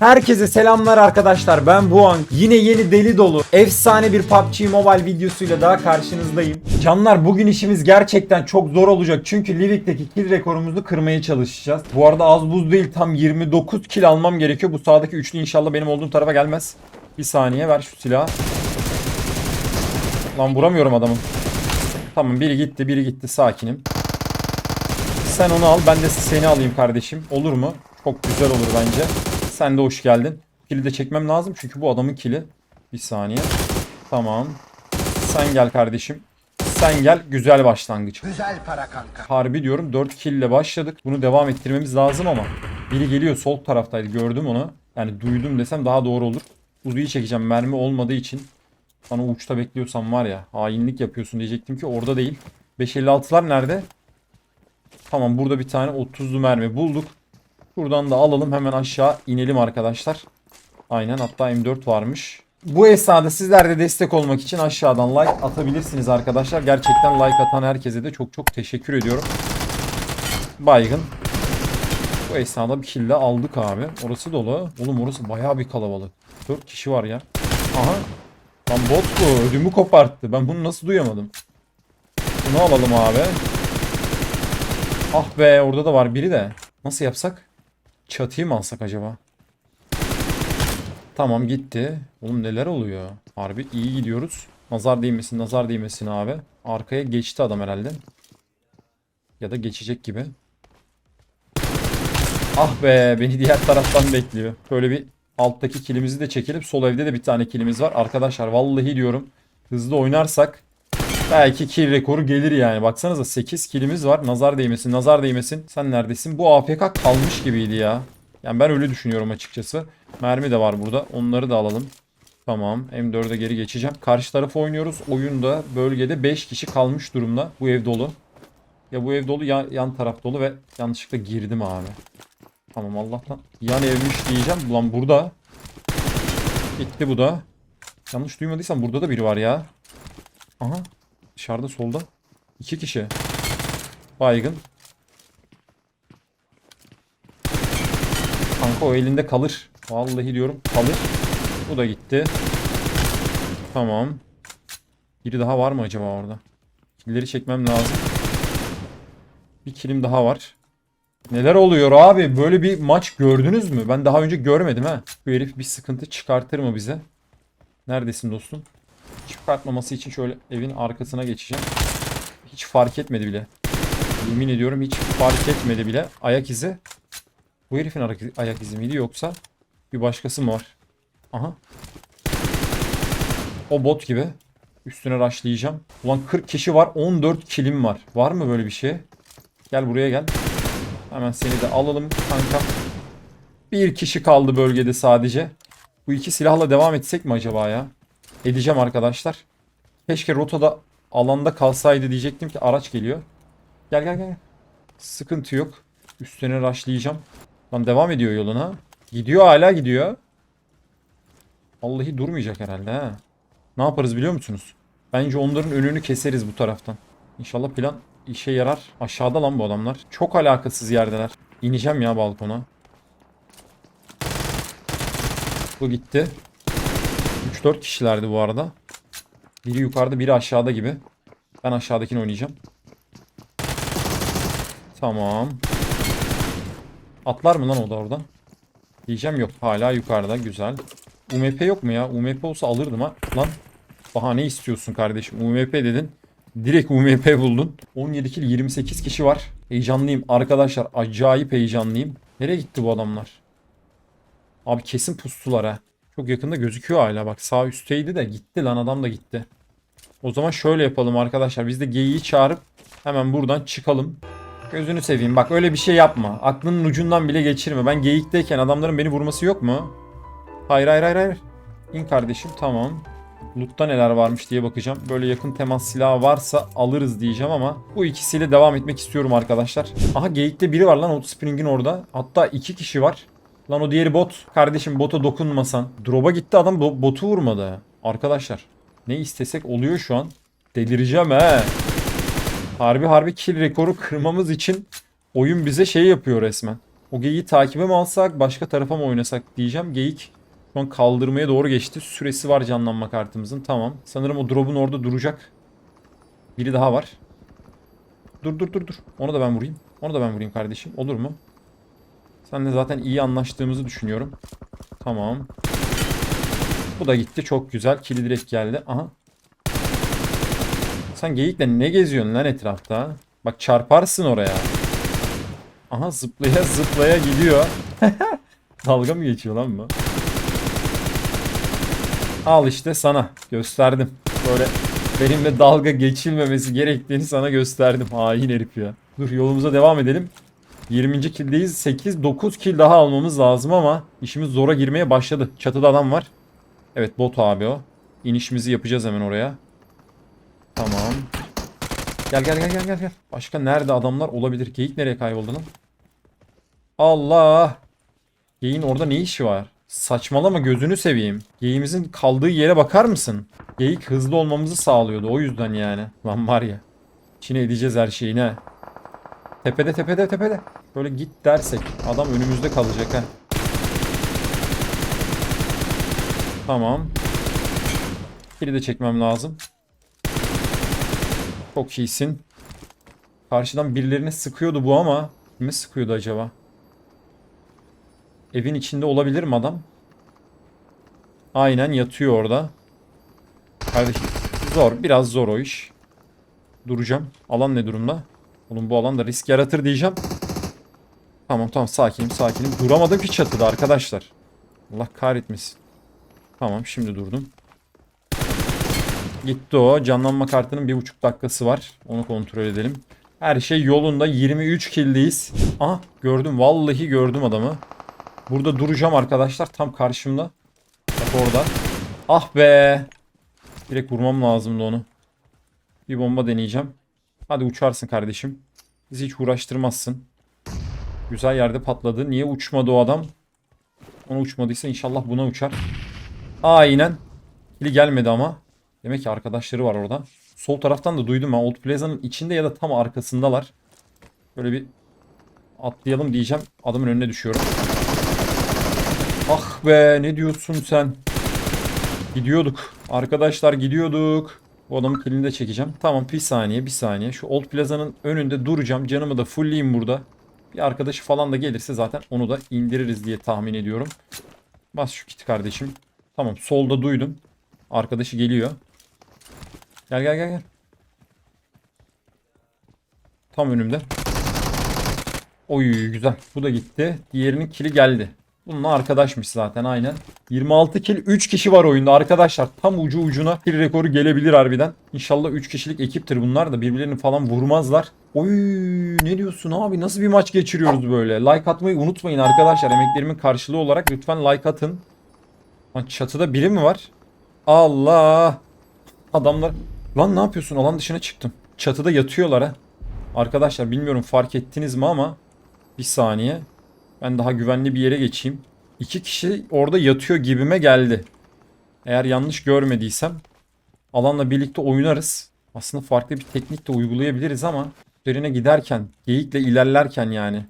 Herkese selamlar arkadaşlar ben Buan. Yine yeni deli dolu efsane bir PUBG Mobile videosuyla daha karşınızdayım. Canlar bugün işimiz gerçekten çok zor olacak. Çünkü Livik'teki kill rekorumuzu kırmaya çalışacağız. Bu arada az buz değil tam 29 kill almam gerekiyor. Bu sağdaki üçlü inşallah benim olduğum tarafa gelmez. Bir saniye ver şu silahı. Lan vuramıyorum adamın. Tamam biri gitti biri gitti sakinim. Sen onu al ben de seni alayım kardeşim. Olur mu? Çok güzel olur bence. Sen de hoş geldin. Kili de çekmem lazım çünkü bu adamın kili. Bir saniye. Tamam. Sen gel kardeşim. Sen gel. Güzel başlangıç. Güzel para kanka. Harbi diyorum 4 kill ile başladık. Bunu devam ettirmemiz lazım ama. Biri geliyor sol taraftaydı gördüm onu. Yani duydum desem daha doğru olur. Uzuyu çekeceğim mermi olmadığı için. Bana uçta bekliyorsan var ya hainlik yapıyorsun diyecektim ki orada değil. 556'lar nerede? Tamam burada bir tane 30'lu mermi bulduk. Buradan da alalım hemen aşağı inelim arkadaşlar. Aynen hatta M4 varmış. Bu esnada sizler de destek olmak için aşağıdan like atabilirsiniz arkadaşlar. Gerçekten like atan herkese de çok çok teşekkür ediyorum. Baygın. Bu esnada bir kill de aldık abi. Orası dolu. Oğlum orası bayağı bir kalabalık. 4 kişi var ya. Aha. Lan bot bu. Ödümü koparttı. Ben bunu nasıl duyamadım? Bunu alalım abi. Ah be orada da var biri de. Nasıl yapsak? Çatıyı mı alsak acaba? Tamam gitti. Oğlum neler oluyor? Harbi iyi gidiyoruz. Nazar değmesin nazar değmesin abi. Arkaya geçti adam herhalde. Ya da geçecek gibi. Ah be beni diğer taraftan bekliyor. Şöyle bir alttaki kilimizi de çekelim. Sol evde de bir tane kilimiz var. Arkadaşlar vallahi diyorum hızlı oynarsak belki kill rekoru gelir yani. Baksanıza 8 killimiz var. Nazar değmesin nazar değmesin. Sen neredesin? Bu AFK kalmış gibiydi ya. Yani ben öyle düşünüyorum açıkçası. Mermi de var burada. Onları da alalım. Tamam. M4'e geri geçeceğim. Karşı tarafı oynuyoruz. Oyunda bölgede 5 kişi kalmış durumda. Bu ev dolu. Ya bu ev dolu ya yan taraf dolu ve yanlışlıkla girdim abi. Tamam Allah'tan. Yan evmiş diyeceğim. Ulan burada. Gitti bu da. Yanlış duymadıysam burada da biri var ya. Aha. Dışarıda solda. İki kişi. Baygın. Kanka o elinde kalır. Vallahi diyorum kalır. Bu da gitti. Tamam. Biri daha var mı acaba orada? Killeri çekmem lazım. Bir kilim daha var. Neler oluyor abi? Böyle bir maç gördünüz mü? Ben daha önce görmedim ha. Bu herif bir sıkıntı çıkartır mı bize? Neredesin dostum? Çıkartmaması için şöyle evin arkasına geçeceğim. Hiç fark etmedi bile. Yemin ediyorum hiç fark etmedi bile. Ayak izi. Bu herifin ayak, izi miydi yoksa bir başkası mı var? Aha. O bot gibi. Üstüne rushlayacağım. Ulan 40 kişi var 14 kilim var. Var mı böyle bir şey? Gel buraya gel. Hemen seni de alalım kanka. Bir kişi kaldı bölgede sadece. Bu iki silahla devam etsek mi acaba ya? Edeceğim arkadaşlar. Keşke rotada alanda kalsaydı diyecektim ki araç geliyor. Gel gel gel. Sıkıntı yok. Üstüne rushlayacağım. Lan devam ediyor yoluna. Gidiyor hala gidiyor. Vallahi durmayacak herhalde ha. Ne yaparız biliyor musunuz? Bence onların önünü keseriz bu taraftan. İnşallah plan işe yarar. Aşağıda lan bu adamlar. Çok alakasız yerdeler. İneceğim ya balkona. Bu gitti. 3-4 kişilerdi bu arada. Biri yukarıda biri aşağıda gibi. Ben aşağıdakini oynayacağım. Tamam. Atlar mı lan o da oradan? Diyeceğim yok. Hala yukarıda. Güzel. UMP yok mu ya? UMP olsa alırdım ha. Lan bahane istiyorsun kardeşim. UMP dedin. Direkt UMP buldun. 17 kill 28 kişi var. Heyecanlıyım arkadaşlar. Acayip heyecanlıyım. Nereye gitti bu adamlar? Abi kesin pustular ha. Çok yakında gözüküyor hala. Bak sağ üstteydi de gitti lan adam da gitti. O zaman şöyle yapalım arkadaşlar. Biz de geyiği çağırıp hemen buradan çıkalım. Gözünü seveyim. Bak öyle bir şey yapma. Aklının ucundan bile geçirme. Ben geyikteyken adamların beni vurması yok mu? Hayır hayır hayır hayır. İn kardeşim tamam. Loot'ta neler varmış diye bakacağım. Böyle yakın temas silahı varsa alırız diyeceğim ama bu ikisiyle devam etmek istiyorum arkadaşlar. Aha geyikte biri var lan Hot Spring'in orada. Hatta iki kişi var. Lan o diğeri bot. Kardeşim bota dokunmasan. Drop'a gitti adam bo- botu vurmadı. Arkadaşlar ne istesek oluyor şu an. Delireceğim he. Harbi harbi kill rekoru kırmamız için oyun bize şey yapıyor resmen. O geyiği takibe mi alsak başka tarafa mı oynasak diyeceğim. Geyik şu an kaldırmaya doğru geçti. Süresi var canlanma kartımızın. Tamam. Sanırım o drop'un orada duracak. Biri daha var. Dur dur dur dur. Onu da ben vurayım. Onu da ben vurayım kardeşim. Olur mu? Seninle zaten iyi anlaştığımızı düşünüyorum. Tamam. Bu da gitti. Çok güzel. Kili direkt geldi. Aha. Sen geyikle ne geziyorsun lan etrafta? Bak çarparsın oraya. Aha zıplaya zıplaya gidiyor. Dalga mı geçiyor lan bu? Al işte sana. Gösterdim. Böyle benimle dalga geçilmemesi gerektiğini sana gösterdim. Hain herif ya. Dur yolumuza devam edelim. 20. kildeyiz. 8 9 kill daha almamız lazım ama işimiz zora girmeye başladı. Çatıda adam var. Evet bot abi o. İnişimizi yapacağız hemen oraya. Tamam. Gel gel gel gel gel gel. Başka nerede adamlar olabilir? Geyik nereye kayboldu lan? Allah! Geyiğin orada ne işi var? Saçmalama gözünü seveyim. Geyiğimizin kaldığı yere bakar mısın? Geyik hızlı olmamızı sağlıyordu o yüzden yani. Lan var ya. İçine edeceğiz her şeyini. ha. Tepede tepede tepede. Böyle git dersek adam önümüzde kalacak ha. Tamam. Kili de çekmem lazım. Çok iyisin. Karşıdan birilerini sıkıyordu bu ama kimi sıkıyordu acaba? Evin içinde olabilir mi adam? Aynen yatıyor orada. Kardeşim zor. Biraz zor o iş. Duracağım. Alan ne durumda? Oğlum bu alan da risk yaratır diyeceğim. Tamam tamam sakinim sakinim. Duramadım ki çatıda arkadaşlar. Allah kahretmesin. Tamam şimdi durdum. Gitti o. Canlanma kartının bir buçuk dakikası var. Onu kontrol edelim. Her şey yolunda. 23 killdeyiz. Aha gördüm. Vallahi gördüm adamı. Burada duracağım arkadaşlar. Tam karşımda. Bak orada. Ah be. Direkt vurmam lazımdı onu. Bir bomba deneyeceğim. Hadi uçarsın kardeşim. Bizi hiç uğraştırmazsın. Güzel yerde patladı. Niye uçmadı o adam? Ona uçmadıysa inşallah buna uçar. Aynen. Kili gelmedi ama. Demek ki arkadaşları var orada. Sol taraftan da duydum ben. Old Plaza'nın içinde ya da tam arkasındalar. Böyle bir atlayalım diyeceğim. Adamın önüne düşüyorum. Ah be ne diyorsun sen? Gidiyorduk. Arkadaşlar gidiyorduk. Bu adamın kilini de çekeceğim. Tamam bir saniye bir saniye. Şu Old Plaza'nın önünde duracağım. Canımı da fullleyeyim burada. Bir arkadaşı falan da gelirse zaten onu da indiririz diye tahmin ediyorum. Bas şu kiti kardeşim. Tamam solda duydum. Arkadaşı geliyor. Gel gel gel gel. Tam önümde. Oy güzel. Bu da gitti. Diğerinin kili geldi. Bununla arkadaşmış zaten aynen. 26 kill 3 kişi var oyunda arkadaşlar. Tam ucu ucuna kill rekoru gelebilir harbiden. İnşallah 3 kişilik ekiptir bunlar da birbirlerini falan vurmazlar. Oy ne diyorsun abi nasıl bir maç geçiriyoruz böyle. Like atmayı unutmayın arkadaşlar. Emeklerimin karşılığı olarak lütfen like atın. Lan çatıda biri mi var? Allah. Adamlar. Lan ne yapıyorsun? Alan dışına çıktım. Çatıda yatıyorlar ha. Arkadaşlar bilmiyorum fark ettiniz mi ama bir saniye. Ben daha güvenli bir yere geçeyim. İki kişi orada yatıyor gibime geldi. Eğer yanlış görmediysem alanla birlikte oynarız. Aslında farklı bir teknik de uygulayabiliriz ama üzerine giderken, geyikle ilerlerken yani.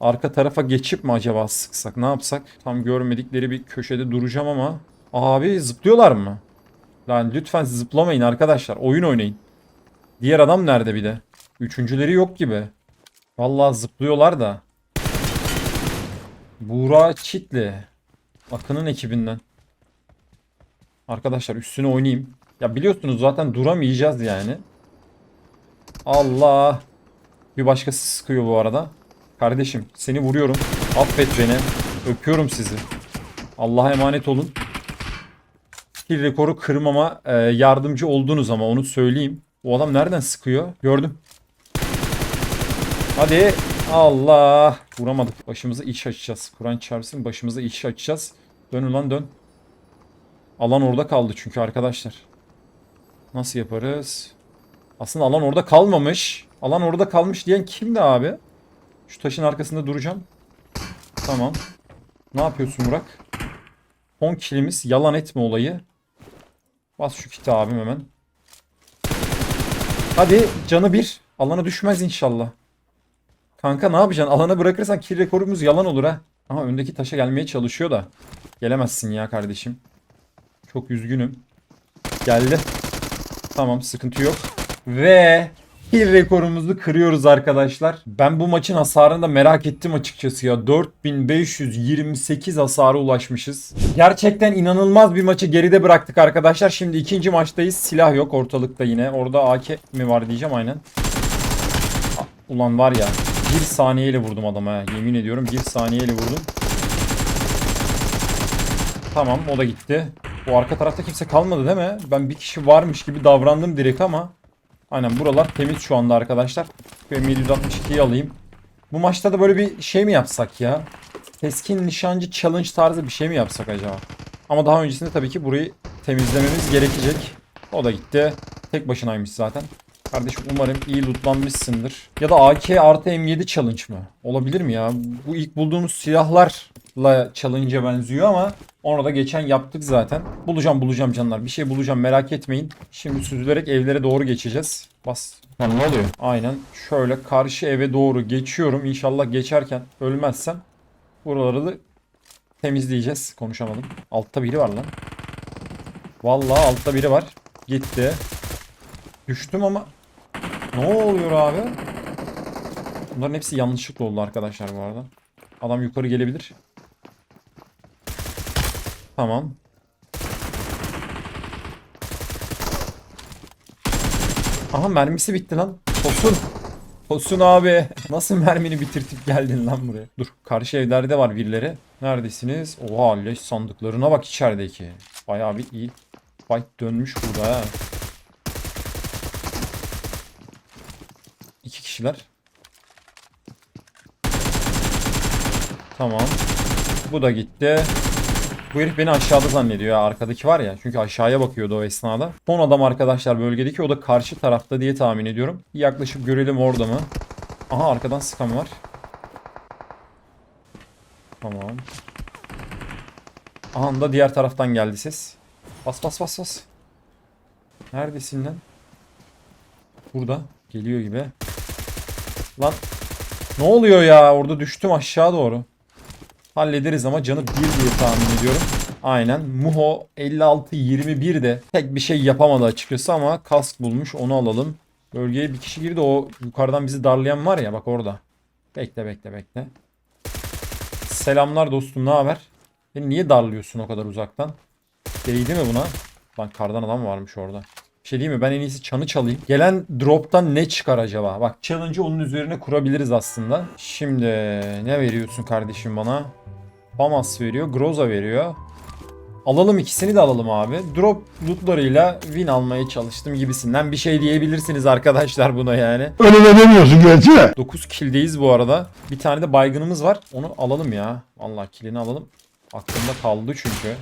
Arka tarafa geçip mi acaba sıksak ne yapsak? Tam görmedikleri bir köşede duracağım ama. Abi zıplıyorlar mı? Lan lütfen zıplamayın arkadaşlar. Oyun oynayın. Diğer adam nerede bir de? Üçüncüleri yok gibi. Vallahi zıplıyorlar da. Buğra Çitli. Akın'ın ekibinden. Arkadaşlar üstüne oynayayım. Ya biliyorsunuz zaten duramayacağız yani. Allah. Bir başkası sıkıyor bu arada. Kardeşim seni vuruyorum. Affet beni. Öpüyorum sizi. Allah'a emanet olun. Kill rekoru kırmama e, yardımcı oldunuz ama onu söyleyeyim. O adam nereden sıkıyor? Gördüm. Hadi. Allah. Vuramadık. Başımıza iş açacağız. Kur'an çarpsın başımıza iş açacağız. Dön ulan dön. Alan orada kaldı çünkü arkadaşlar. Nasıl yaparız? Aslında alan orada kalmamış. Alan orada kalmış diyen kimdi abi? Şu taşın arkasında duracağım. Tamam. Ne yapıyorsun Burak? Son kilimiz yalan etme olayı. Bas şu kiti abim hemen. Hadi canı bir. Alana düşmez inşallah. Kanka ne yapacaksın? Alana bırakırsan kill rekorumuz yalan olur ha. Aha öndeki taşa gelmeye çalışıyor da. Gelemezsin ya kardeşim. Çok üzgünüm. Geldi. Tamam sıkıntı yok. Ve kill rekorumuzu kırıyoruz arkadaşlar. Ben bu maçın hasarını da merak ettim açıkçası ya. 4528 hasara ulaşmışız. Gerçekten inanılmaz bir maçı geride bıraktık arkadaşlar. Şimdi ikinci maçtayız. Silah yok ortalıkta yine. Orada AK mi var diyeceğim aynen. Ulan var ya bir saniyeyle vurdum adama ya. Yemin ediyorum bir saniyeyle vurdum. Tamam o da gitti. Bu arka tarafta kimse kalmadı değil mi? Ben bir kişi varmış gibi davrandım direkt ama. Aynen buralar temiz şu anda arkadaşlar. Şu M762'yi alayım. Bu maçta da böyle bir şey mi yapsak ya? Keskin nişancı challenge tarzı bir şey mi yapsak acaba? Ama daha öncesinde tabii ki burayı temizlememiz gerekecek. O da gitti. Tek başınaymış zaten. Kardeşim umarım iyi lootlanmışsındır. Ya da AK artı M7 challenge mı? Olabilir mi ya? Bu ilk bulduğumuz silahlarla challenge'a benziyor ama onu da geçen yaptık zaten. Bulacağım bulacağım canlar. Bir şey bulacağım merak etmeyin. Şimdi süzülerek evlere doğru geçeceğiz. Bas. Lan ne oluyor? Aynen. Şöyle karşı eve doğru geçiyorum. İnşallah geçerken ölmezsem buraları da temizleyeceğiz. Konuşamadım. Altta biri var lan. Vallahi altta biri var. Gitti. Düştüm ama ne oluyor abi? Bunların hepsi yanlışlıkla oldu arkadaşlar bu arada. Adam yukarı gelebilir. Tamam. Aha mermisi bitti lan. Tosun. Tosun abi. Nasıl mermini bitirtip geldin lan buraya? Dur. Karşı evlerde var birileri. Neredesiniz? Oha leş sandıklarına bak içerideki. Bayağı bir iyi. Fight dönmüş burada ha. İki kişiler. Tamam. Bu da gitti. Bu herif beni aşağıda zannediyor ya. Arkadaki var ya. Çünkü aşağıya bakıyordu o esnada. Son adam arkadaşlar bölgedeki. O da karşı tarafta diye tahmin ediyorum. Yaklaşıp görelim orada mı? Aha arkadan sıkan var. Tamam. Aha da diğer taraftan geldi ses. Bas bas bas bas. Neredesin lan? Burada. Geliyor gibi. Lan. Ne oluyor ya? Orada düştüm aşağı doğru. Hallederiz ama canı 1 diye tahmin ediyorum. Aynen. Muho 56-21 de pek bir şey yapamadı açıkçası ama kask bulmuş. Onu alalım. Bölgeye bir kişi girdi. O yukarıdan bizi darlayan var ya bak orada. Bekle bekle bekle. Selamlar dostum ne haber? Beni niye darlıyorsun o kadar uzaktan? Değdi mi buna? Lan kardan adam varmış orada. Bir şey diyeyim mi? Ben en iyisi çanı çalayım. Gelen drop'tan ne çıkar acaba? Bak challenge'ı onun üzerine kurabiliriz aslında. Şimdi ne veriyorsun kardeşim bana? Famas veriyor. Groza veriyor. Alalım ikisini de alalım abi. Drop lootlarıyla win almaya çalıştım gibisinden bir şey diyebilirsiniz arkadaşlar buna yani. Öyle de demiyorsun gerçi de. 9 kill'deyiz bu arada. Bir tane de baygınımız var. Onu alalım ya. Vallahi kill'ini alalım. Aklımda kaldı çünkü.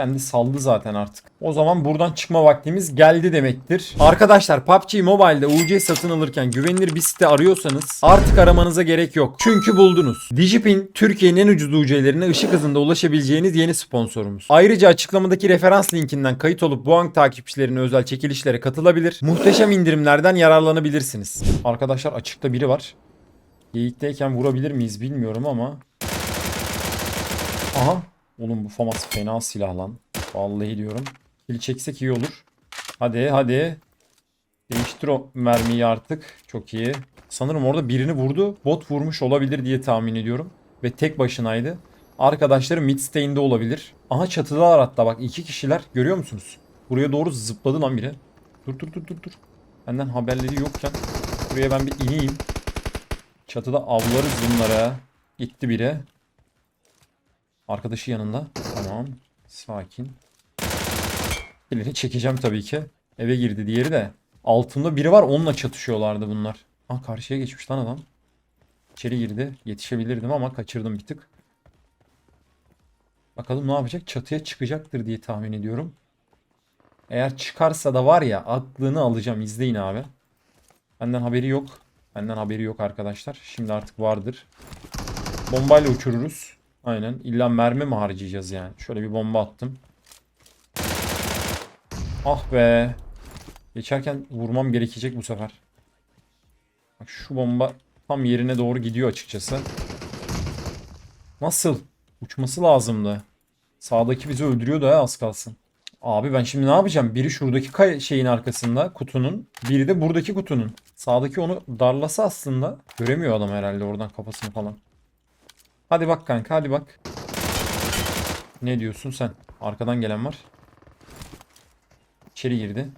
Kendi saldı zaten artık. O zaman buradan çıkma vaktimiz geldi demektir. Arkadaşlar PUBG Mobile'de UC satın alırken güvenilir bir site arıyorsanız artık aramanıza gerek yok. Çünkü buldunuz. Digipin Türkiye'nin en ucuz UC'lerine ışık hızında ulaşabileceğiniz yeni sponsorumuz. Ayrıca açıklamadaki referans linkinden kayıt olup bu an takipçilerine özel çekilişlere katılabilir. Muhteşem indirimlerden yararlanabilirsiniz. Arkadaşlar açıkta biri var. Geyikteyken vurabilir miyiz bilmiyorum ama. Aha. Oğlum bu FAMAS fena silah lan. Vallahi diyorum. Kill çeksek iyi olur. Hadi hadi. Değiştir o mermiyi artık. Çok iyi. Sanırım orada birini vurdu. Bot vurmuş olabilir diye tahmin ediyorum. Ve tek başınaydı. Arkadaşları midstay'inde olabilir. Aha çatıdalar hatta bak iki kişiler. Görüyor musunuz? Buraya doğru zıpladı lan biri. Dur dur dur dur dur. Benden haberleri yokken. Buraya ben bir ineyim. Çatıda avlarız bunlara. Gitti biri. Arkadaşı yanında. Tamam. Sakin. Elini çekeceğim tabii ki. Eve girdi diğeri de. Altında biri var onunla çatışıyorlardı bunlar. Ah karşıya geçmiş lan adam. İçeri girdi. Yetişebilirdim ama kaçırdım bir tık. Bakalım ne yapacak? Çatıya çıkacaktır diye tahmin ediyorum. Eğer çıkarsa da var ya aklını alacağım. İzleyin abi. Benden haberi yok. Benden haberi yok arkadaşlar. Şimdi artık vardır. Bombayla uçururuz. Aynen. İlla mermi mi harcayacağız yani? Şöyle bir bomba attım. Ah be. Geçerken vurmam gerekecek bu sefer. Bak şu bomba Tam yerine doğru gidiyor açıkçası. Nasıl? Uçması lazımdı. Sağdaki bizi öldürüyordu ha az kalsın. Abi ben şimdi ne yapacağım? Biri şuradaki şeyin arkasında kutunun. Biri de buradaki kutunun. Sağdaki onu darlasa aslında. Göremiyor adam herhalde oradan kafasını falan. Hadi bak kanka hadi bak. Ne diyorsun sen? Arkadan gelen var. İçeri girdi.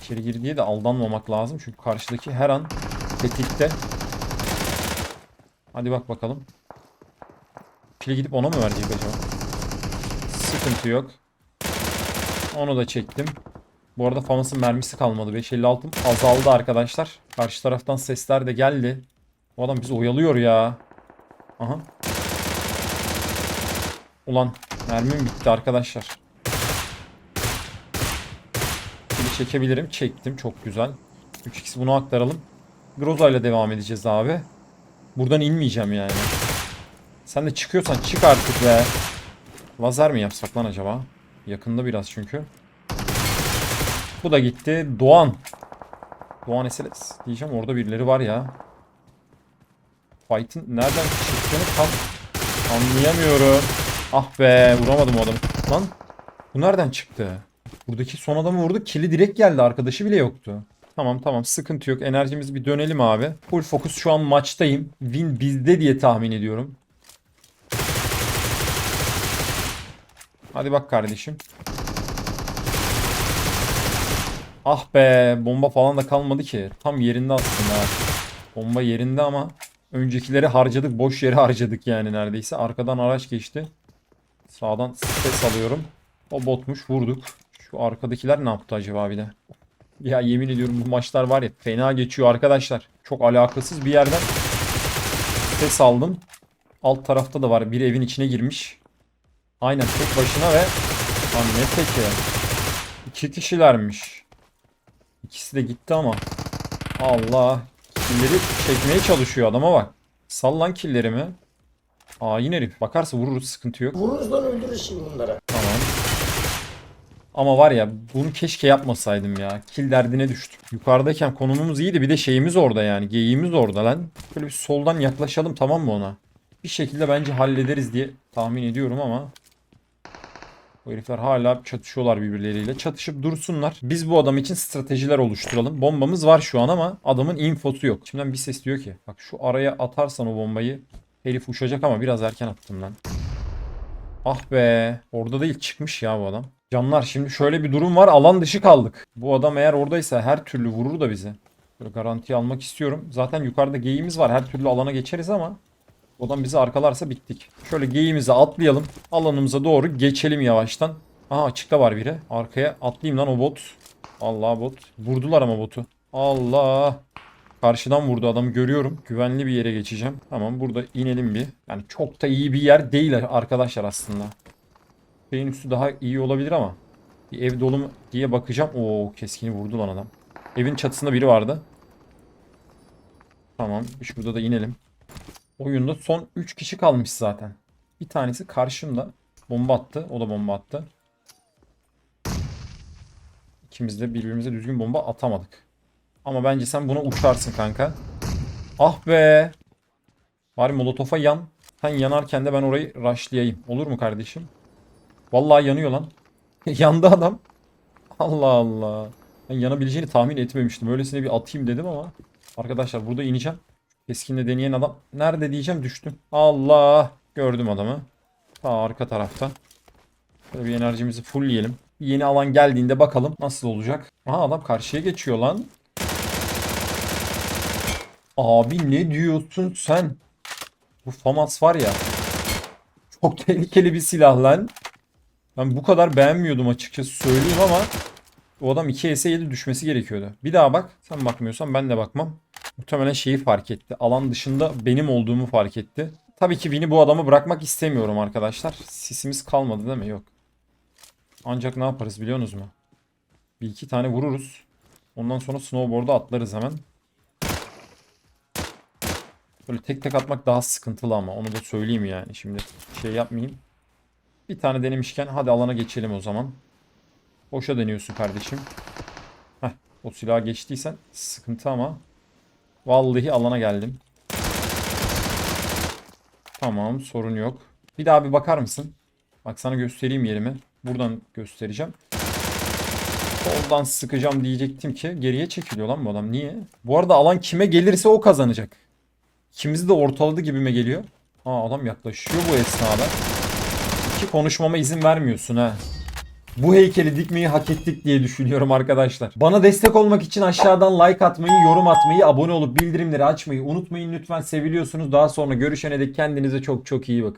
İçeri girdiye de aldanmamak lazım. Çünkü karşıdaki her an tetikte. Hadi bak bakalım. Pili gidip ona mı verecek acaba? Sıkıntı yok. Onu da çektim. Bu arada Famas'ın mermisi kalmadı. 556 azaldı arkadaşlar. Karşı taraftan sesler de geldi. Bu adam bizi oyalıyor ya. Aha. Ulan mermim bitti arkadaşlar. Şimdi çekebilirim. Çektim. Çok güzel. 3x bunu aktaralım. Groza ile devam edeceğiz abi. Buradan inmeyeceğim yani. Sen de çıkıyorsan çık artık be. Lazer mi yapsak lan acaba? Yakında biraz çünkü. Bu da gitti. Doğan. Doğan SLS. Diyeceğim orada birileri var ya. Fight'in nereden çıktığını tam anlayamıyorum. Ah be vuramadım o adamı. Lan bu nereden çıktı? Buradaki son adamı vurdu. Kili direkt geldi. Arkadaşı bile yoktu. Tamam tamam sıkıntı yok. Enerjimizi bir dönelim abi. Full fokus şu an maçtayım. Win bizde diye tahmin ediyorum. Hadi bak kardeşim. Ah be bomba falan da kalmadı ki. Tam yerinde aslında. Bomba yerinde ama öncekileri harcadık. Boş yere harcadık yani neredeyse. Arkadan araç geçti. Sağdan ses alıyorum. O botmuş vurduk. Şu arkadakiler ne yaptı acaba bir de? Ya yemin ediyorum bu maçlar var ya fena geçiyor arkadaşlar. Çok alakasız bir yerden ses aldım. Alt tarafta da var. Bir evin içine girmiş. Aynen tek başına ve Lan ne teki? İki kişilermiş. İkisi de gitti ama. Allah. Killeri çekmeye çalışıyor adama bak. Sal lan killerimi. Aa yine herif. Bakarsa vururuz sıkıntı yok. Vururuz lan öldürürüz şimdi bunları. Tamam. Ama var ya bunu keşke yapmasaydım ya. Kill derdine düştüm. Yukarıdayken konumumuz iyiydi. Bir de şeyimiz orada yani. Geyiğimiz orada lan. Böyle bir soldan yaklaşalım tamam mı ona? Bir şekilde bence hallederiz diye tahmin ediyorum ama. Bu herifler hala çatışıyorlar birbirleriyle. Çatışıp dursunlar. Biz bu adam için stratejiler oluşturalım. Bombamız var şu an ama adamın infosu yok. Şimdiden bir ses diyor ki. Bak şu araya atarsan o bombayı herif uçacak ama biraz erken attım lan. Ah be. Orada değil çıkmış ya bu adam. Canlar şimdi şöyle bir durum var. Alan dışı kaldık. Bu adam eğer oradaysa her türlü vurur da bizi. Böyle garantiye almak istiyorum. Zaten yukarıda geyiğimiz var. Her türlü alana geçeriz ama bu adam bizi arkalarsa bittik. Şöyle geyiğimizi atlayalım. Alanımıza doğru geçelim yavaştan. Aha açıkta var biri. Arkaya atlayayım lan o bot. Allah bot. Vurdular ama botu. Allah. Karşıdan vurdu adamı görüyorum. Güvenli bir yere geçeceğim. Tamam burada inelim bir. Yani çok da iyi bir yer değil arkadaşlar aslında. Şeyin üstü daha iyi olabilir ama. Bir ev dolu mu diye bakacağım. Oo keskini vurdu lan adam. Evin çatısında biri vardı. Tamam şurada da inelim. Oyunda son 3 kişi kalmış zaten. Bir tanesi karşımda. Bomba attı. O da bomba attı. İkimiz de birbirimize düzgün bomba atamadık. Ama bence sen buna uçarsın kanka. Ah be. Bari molotofa yan. Sen yanarken de ben orayı rushlayayım. Olur mu kardeşim? Vallahi yanıyor lan. Yandı adam. Allah Allah. Ben yanabileceğini tahmin etmemiştim. Öylesine bir atayım dedim ama. Arkadaşlar burada ineceğim. Keskinle deneyen adam. Nerede diyeceğim düştüm. Allah. Gördüm adamı. Ta arka tarafta. Şöyle bir enerjimizi fullleyelim. Yeni alan geldiğinde bakalım nasıl olacak. Aha adam karşıya geçiyor lan. Abi ne diyorsun sen? Bu FAMAS var ya. Çok tehlikeli bir silah lan. Ben bu kadar beğenmiyordum açıkçası söyleyeyim ama o adam 2 S7 düşmesi gerekiyordu. Bir daha bak. Sen bakmıyorsan ben de bakmam. Muhtemelen şeyi fark etti. Alan dışında benim olduğumu fark etti. Tabii ki Win'i bu adamı bırakmak istemiyorum arkadaşlar. Sisimiz kalmadı değil mi? Yok. Ancak ne yaparız biliyorsunuz mu? Bir iki tane vururuz. Ondan sonra snowboard'a atlarız hemen. Böyle tek tek atmak daha sıkıntılı ama onu da söyleyeyim yani. Şimdi şey yapmayayım. Bir tane denemişken hadi alana geçelim o zaman. Boşa deniyorsun kardeşim. Heh, o silaha geçtiysen sıkıntı ama. Vallahi alana geldim. Tamam sorun yok. Bir daha bir bakar mısın? Bak sana göstereyim yerimi. Buradan göstereceğim. Soldan sıkacağım diyecektim ki geriye çekiliyor lan bu adam. Niye? Bu arada alan kime gelirse o kazanacak. İkimizi de ortaladı gibime geliyor. Aa adam yaklaşıyor bu esnada. Ki konuşmama izin vermiyorsun ha. Bu heykeli dikmeyi hak ettik diye düşünüyorum arkadaşlar. Bana destek olmak için aşağıdan like atmayı, yorum atmayı, abone olup bildirimleri açmayı unutmayın lütfen. Seviliyorsunuz. Daha sonra görüşene dek kendinize çok çok iyi bakın.